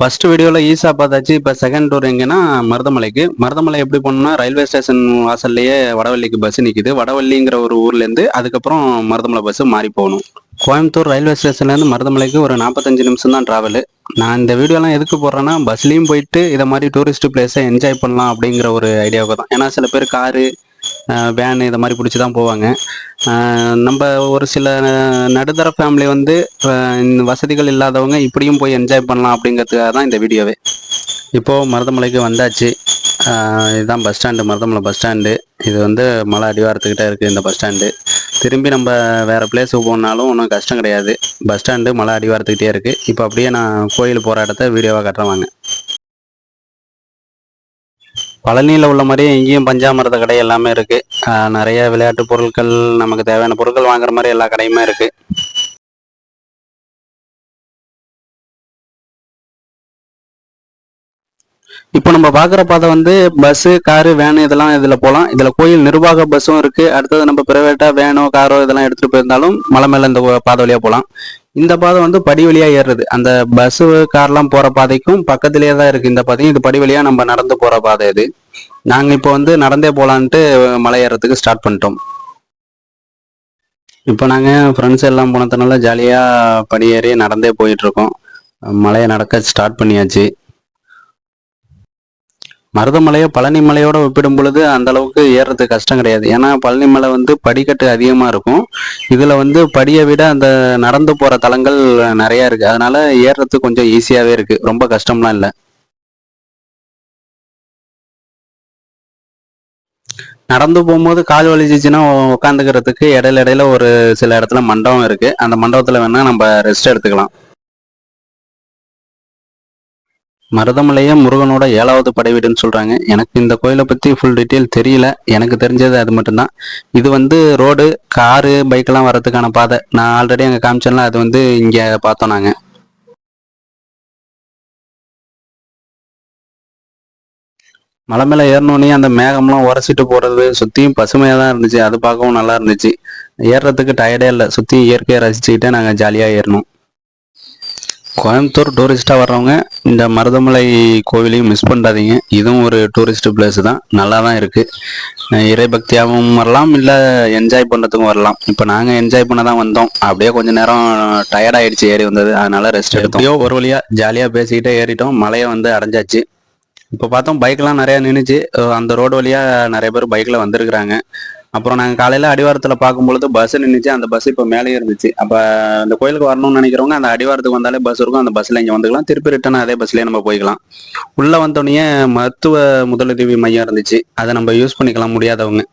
First வீடியோவில் ஈஸா பார்த்தாச்சு. இப்போ செகண்ட் டூர் எங்கன்னா மருதமலைக்கு. மருதமலை எப்படி போகணும்னா ரயில்வே ஸ்டேஷன் வாசல்லையே வடவள்ளிக்கு பஸ் நிற்கிது வடவள்ளிங்கிற ஒரு ஊர்லேருந்து அதுக்கப்புறம் மருதமலை பஸ்ஸு மாறி போகணும். கோயம்புத்தூர் ரயில்வே ஸ்டேஷன்லேருந்து மருதமலைக்கு ஒரு நாற்பத்தஞ்சு நிமிஷம் தான் ட்ராவலு நான் இந்த வீடியோலாம் எதுக்கு போடுறேன்னா பஸ்லேயும் போயிட்டு இதை மாதிரி டூரிஸ்ட் பிளேஸை என்ஜாய் பண்ணலாம் அப்படிங்கிற ஒரு ஐடியாவுக்கு தான். ஏன்னா சில பேர் காரு வேன் இதை மாதிரி பிடிச்சி தான் போவாங்க நம்ம ஒரு சில நடுத்தர ஃபேமிலி வந்து இந்த வசதிகள் இல்லாதவங்க இப்படியும் போய் என்ஜாய் பண்ணலாம் அப்படிங்கிறதுக்காக தான் இந்த வீடியோவே. இப்போது மருதமலைக்கு வந்தாச்சு. இதுதான் bus stand Marudhamalai bus stand இது வந்து மலை அடிவாரத்துக்கிட்ட இருக்குது இந்த பஸ் ஸ்டாண்டு திரும்பி நம்ம வேறு பிளேஸுக்கு போகணுனாலும் ஒன்றும் கஷ்டம் கிடையாது. பஸ் ஸ்டாண்டு மலை அடிவாரத்துக்கிட்டே இருக்குது இப்போ அப்படியே நான் கோயில் போகிற இடத்த வீடியோவாக காட்டுறேன் வாங்க. பழனியில் உள்ள மாதிரியே இங்கேயும் பஞ்சாமிரத கடை எல்லாமே இருக்கு. நிறைய விளையாட்டு பொருட்கள் நமக்கு தேவையான பொருட்கள் வாங்குற மாதிரி எல்லா கடையுமே இருக்கு. இப்போ நம்ம பார்க்குற பாதை வந்து பஸ்ஸு காரு வேனு இதெல்லாம் இதில் போகலாம் இதில் கோயில் நிர்வாக பஸ்ஸும் இருக்கு. அடுத்தது நம்ம பிரைவேட்டாக வேனோ காரோ இதெல்லாம் எடுத்துகிட்டு போயிருந்தாலும் மலை மேலே இந்த பாதை வழியாக போகலாம் இந்த பாதை வந்து படி வழியாக ஏறுறது. அந்த பஸ்ஸு கார்லாம் போகிற பாதைக்கும் பக்கத்திலே தான் இருக்குது இந்த பாதையும். இது படி வழியாக நம்ம நடந்து போகிற பாதை இது. நாங்கள் இப்போ வந்து நடந்தே போகலான்ட்டு மலை ஏறத்துக்கு ஸ்டார்ட் பண்ணிட்டோம். இப்போ நாங்கள் ஃப்ரெண்ட்ஸ் எல்லாம் போனதுனால ஜாலியாக படியேறி நடந்தே போயிட்டுருக்கோம் மலையை நடக்க ஸ்டார்ட் பண்ணியாச்சு. மருதமலையை பழனி மலையோட ஒப்பிடும் பொழுது அந்த அளவுக்கு ஏறுறது கஷ்டம் கிடையாது. ஏன்னா பழனி மலை வந்து படிக்கட்டு அதிகமாக இருக்கும். இதில் வந்து படியை விட அந்த நடந்து போகிற தலங்கள் நிறையா இருக்குது அதனால ஏறுறது கொஞ்சம் ஈஸியாகவே இருக்குது ரொம்ப கஷ்டம்லாம் இல்லை. நடந்து போகும்போது கால் வலிச்சிச்சுன்னா உட்காந்துக்கிறதுக்கு இடையில இடையில ஒரு சில இடத்துல மண்டபம் இருக்கு. அந்த மண்டபத்துல வேணா நம்ம ரெஸ்ட் எடுத்துக்கலாம். மருதமலையே முருகனோட ஏழாவது படை வீடுன்னு சொல்றாங்க. எனக்கு இந்த கோயிலை பத்தி ஃபுல் டீட்டெயில் தெரியல. எனக்கு தெரிஞ்சது அது மட்டும்தான். இது வந்து ரோடு காரு பைக்கெல்லாம் வர்றதுக்கான பாதை. நான் ஆல்ரெடி அங்கே காமிச்சேன்ல அது வந்து இங்கே பார்த்தோம் நாங்கள் மலை மேலே ஏறினோடனே அந்த மேகம்லாம் உரசிட்டு போகிறது சுற்றியும் பசுமையாக தான் இருந்துச்சு. அது பார்க்கவும் நல்லா இருந்துச்சு. ஏறுறதுக்கு டயர்டே இல்லை. சுற்றி இயற்கையை ரசிச்சுக்கிட்டே நாங்கள் ஜாலியாக ஏறினோம். கோயம்புத்தூர் டூரிஸ்ட்டாக வர்றவங்க இந்த மருதமலை கோவிலையும் மிஸ் பண்ணாதீங்க. இதுவும் ஒரு டூரிஸ்ட் பிளேஸ் தான். நல்லா தான் இருக்குது இறைபக்தியாகவும் வரலாம் இல்லை என்ஜாய் பண்ணுறதுக்கும் வரலாம். இப்போ நாங்கள் என்ஜாய் பண்ண தான் வந்தோம். அப்படியே கொஞ்ச நேரம் டயர்ட் ஆயிடுச்சு ஏறி வந்தது. அதனால ரெஸ்ட் எடுத்தோம். ஒரு வழியாக ஜாலியாக பேசிக்கிட்டே ஏறிட்டோம். மலையை வந்து அடைஞ்சாச்சு. இப்போ பார்த்தோம் பைக்லாம் நிறையா நின்றுச்சு அந்த ரோடு வழியாக நிறைய பேர் பைக்கில் வந்திருக்கிறாங்க. அப்புறம் நாங்கள் காலையில் அடிவாரத்தில் பார்க்கும்பொழுது பஸ் நின்றுச்சு அந்த பஸ் இப்போ மேலே இருந்துச்சு. அப்போ அந்த கோயிலுக்கு வரணும்னு நினைக்கிறவங்க அந்த அடிவாரத்துக்கு வந்தாலே பஸ் இருக்கும். அந்த பஸ்ஸில் இங்கே வந்துக்கலாம். திருப்பி ரிட்டன் அதே பஸ்லேயே நம்ம போய்க்கலாம். உள்ளே வந்தோடனே மருத்துவ முதலுதவி மையம் இருந்துச்சு. அதை நம்ம யூஸ் பண்ணிக்கலாம் முடியாதவங்க.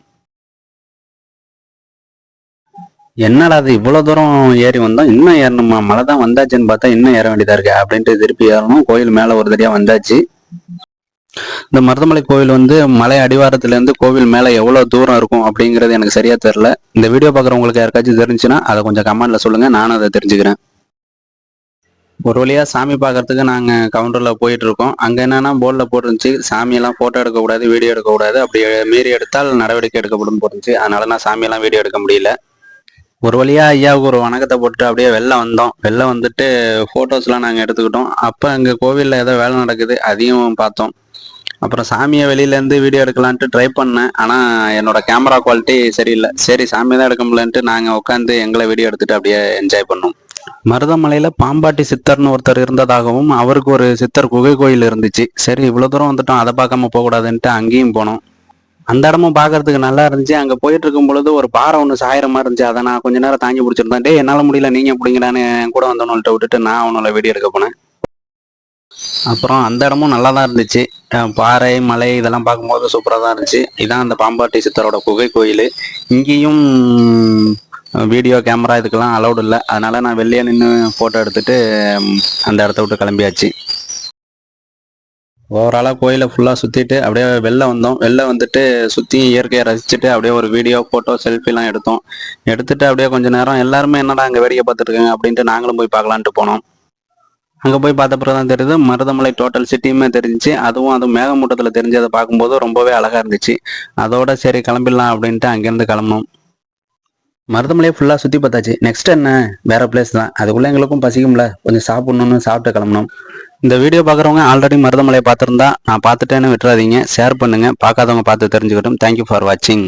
என்னடா அது இவ்வளோ தூரம் ஏறி வந்தோம். இன்னும் ஏறணுமா? மழை தான் வந்தாச்சுன்னு பார்த்தா இன்னும் ஏற வேண்டியதாக இருக்கு. அப்படின்ட்டு திருப்பி ஏறணும். கோயில் மேலே ஒரு தடியாக வந்தாச்சு. இந்த மருதமலை கோவில் வந்து மலை அடிவாரத்துலேருந்து கோவில் மேலே எவ்வளோ தூரம் இருக்கும் அப்படிங்கிறது எனக்கு சரியாக தெரில இந்த வீடியோ பார்க்குறவங்களுக்கு யாருக்காச்சும் தெரிஞ்சுன்னா அதை கொஞ்சம் கமெண்ட்ல சொல்லுங்கள் நானும் அதை தெரிஞ்சுக்கிறேன். ஒரு வழியாக சாமி பார்க்கறதுக்கு நாங்கள் கவுண்டரில் போயிட்டு இருக்கோம். என்னென்னா என்னன்னா போர்டில் போட்டுருந்துச்சு. சாமியெல்லாம் ஃபோட்டோ எடுக்கக்கூடாது வீடியோ எடுக்கக்கூடாது. அப்படி மீறி எடுத்தால் நடவடிக்கை எடுக்கப்படும் போட்டுருந்துச்சு அதனால நான் சாமியெல்லாம் வீடியோ எடுக்க முடியல. ஒரு வழியா ஐயாவுக்கு ஒரு வணக்கத்தை போட்டு அப்படியே வெளில வந்தோம். வெளில வந்துட்டு ஃபோட்டோஸ்லாம் நாங்கள் எடுத்துக்கிட்டோம். அப்போ அங்கே கோவிலில் ஏதோ வேலை நடக்குது அதையும் பார்த்தோம். அப்புறம் சாமியை வெளியிலேருந்து வீடியோ எடுக்கலான்ட்டு ட்ரை பண்ணேன். ஆனால் என்னோட கேமரா குவாலிட்டி சரியில்லை. சரி சாமி தான் எடுக்க முடியலன்ட்டு நாங்கள் உட்காந்து எங்களை வீடியோ எடுத்துட்டு அப்படியே என்ஜாய் பண்ணோம். மருதமலையில் பாம்பாட்டி சித்தர்னு ஒருத்தர் இருந்ததாகவும் அவருக்கு ஒரு சித்தர் குகை கோயில் இருந்துச்சு. சரி இவ்வளோ தூரம் வந்துட்டோம். அதை பார்க்காம போகக்கூடாதுன்ட்டு அங்கேயும் போனோம். அந்த இடமும் பார்க்கறதுக்கு நல்லா இருந்துச்சு. அங்கே போயிட்டு இருக்கும் பொழுது ஒரு பாறை ஒன்று சாயிற மாதிரி இருந்துச்சு. அதை நான் கொஞ்ச நேரம் தாங்கி பிடிச்சிருந்தேன். டே என்னால் முடியல. நீங்கள் பிடிங்கடான்னு என் கூட வந்தவங்கள்ட்ட விட்டுட்டு நான் அவனோட வீடியோ எடுக்க போனேன். அப்புறம் அந்த இடமும் நல்லா தான் இருந்துச்சு. பாறை மலை இதெல்லாம் பார்க்கும்போது சூப்பராக தான் இருந்துச்சு. இதான் அந்த பாம்பாட்டி சித்தரோட குகை கோயில். இங்கேயும் வீடியோ கேமரா இதுக்கெல்லாம் அலௌடு இல்லை. அதனால நான் வெளியே நின்று ஃபோட்டோ எடுத்துட்டு அந்த இடத்த விட்டு கிளம்பியாச்சு. ஓவராலாக கோயிலை ஃபுல்லாக சுற்றிட்டு அப்படியே வெளில வந்தோம். வெளில வந்துட்டு சுற்றி இயற்கையை ரசிச்சுட்டு அப்படியே ஒரு வீடியோ ஃபோட்டோ செல்ஃபிலாம் எடுத்தோம். எடுத்துட்டு அப்படியே கொஞ்ச நேரம் எல்லாருமே என்னடா அங்கே வேடிக்கை பார்த்துருக்காங்க அப்படின்ட்டு நாங்களும் போய் பார்க்கலான்ட்டு போனோம். அங்கே போய் பார்த்தப்பறம் தான் தெரியுது மருதமலை டோட்டல் சிட்டியுமே தெரிஞ்சிச்சு. அதுவும் அது மேகமூட்டத்தில் தெரிஞ்சதை பார்க்கும்போது ரொம்பவே அழகாக இருந்துச்சு. அதோட சரி கிளம்பிடலாம் அப்படின்ட்டு அங்கேருந்து கிளம்பணும் மருதமலையை ஃபுல்லாக சுற்றி பார்த்தாச்சு. நெக்ஸ்ட் என்ன? வேறு பிளேஸ் தான். அதுக்குள்ளே எங்களுக்கும் பசிக்கும்ல. கொஞ்சம் சாப்பிட்ணுன்னு சாப்பிட்டு கிளம்பணும் இந்த வீடியோ பார்க்குறவங்க ஆல்ரெடி மருதமலையை பார்த்துருந்தா நான் பார்த்துட்டேன்னு விட்டுறாதீங்க. ஷேர் பண்ணுங்கள் பார்க்காதவங்க பார்த்து தெரிஞ்சுக்கட்டும். தேங்க்யூ ஃபார் வாட்சிங்